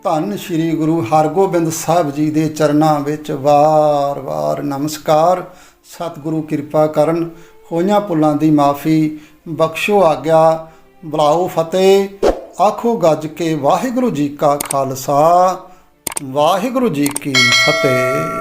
Speaker 1: ਧੰਨ ਸ੍ਰੀ ਗੁਰੂ ਹਰਗੋਬਿੰਦ ਸਾਹਿਬ ਜੀ ਦੇ ਚਰਨਾਂ ਵਿੱਚ ਵਾਰ-ਵਾਰ ਨਮਸਕਾਰ। ਸਤਿਗੁਰੂ ਕਿਰਪਾ ਕਰਨ, ਹੋਈਆਂ ਭੁੱਲਾਂ ਦੀ ਮਾਫੀ, ਬਖਸ਼ੋ ਆਗਿਆ, ਬੁਲਾਓ ਫਤਿਹ, ਆਖੋ ਗੱਜ ਕੇ ਵਾਹਿਗੁਰੂ ਜੀ ਕਾ ਖਾਲਸਾ, ਵਾਹਿਗੁਰੂ ਜੀ ਕੀ ਫਤਿਹ।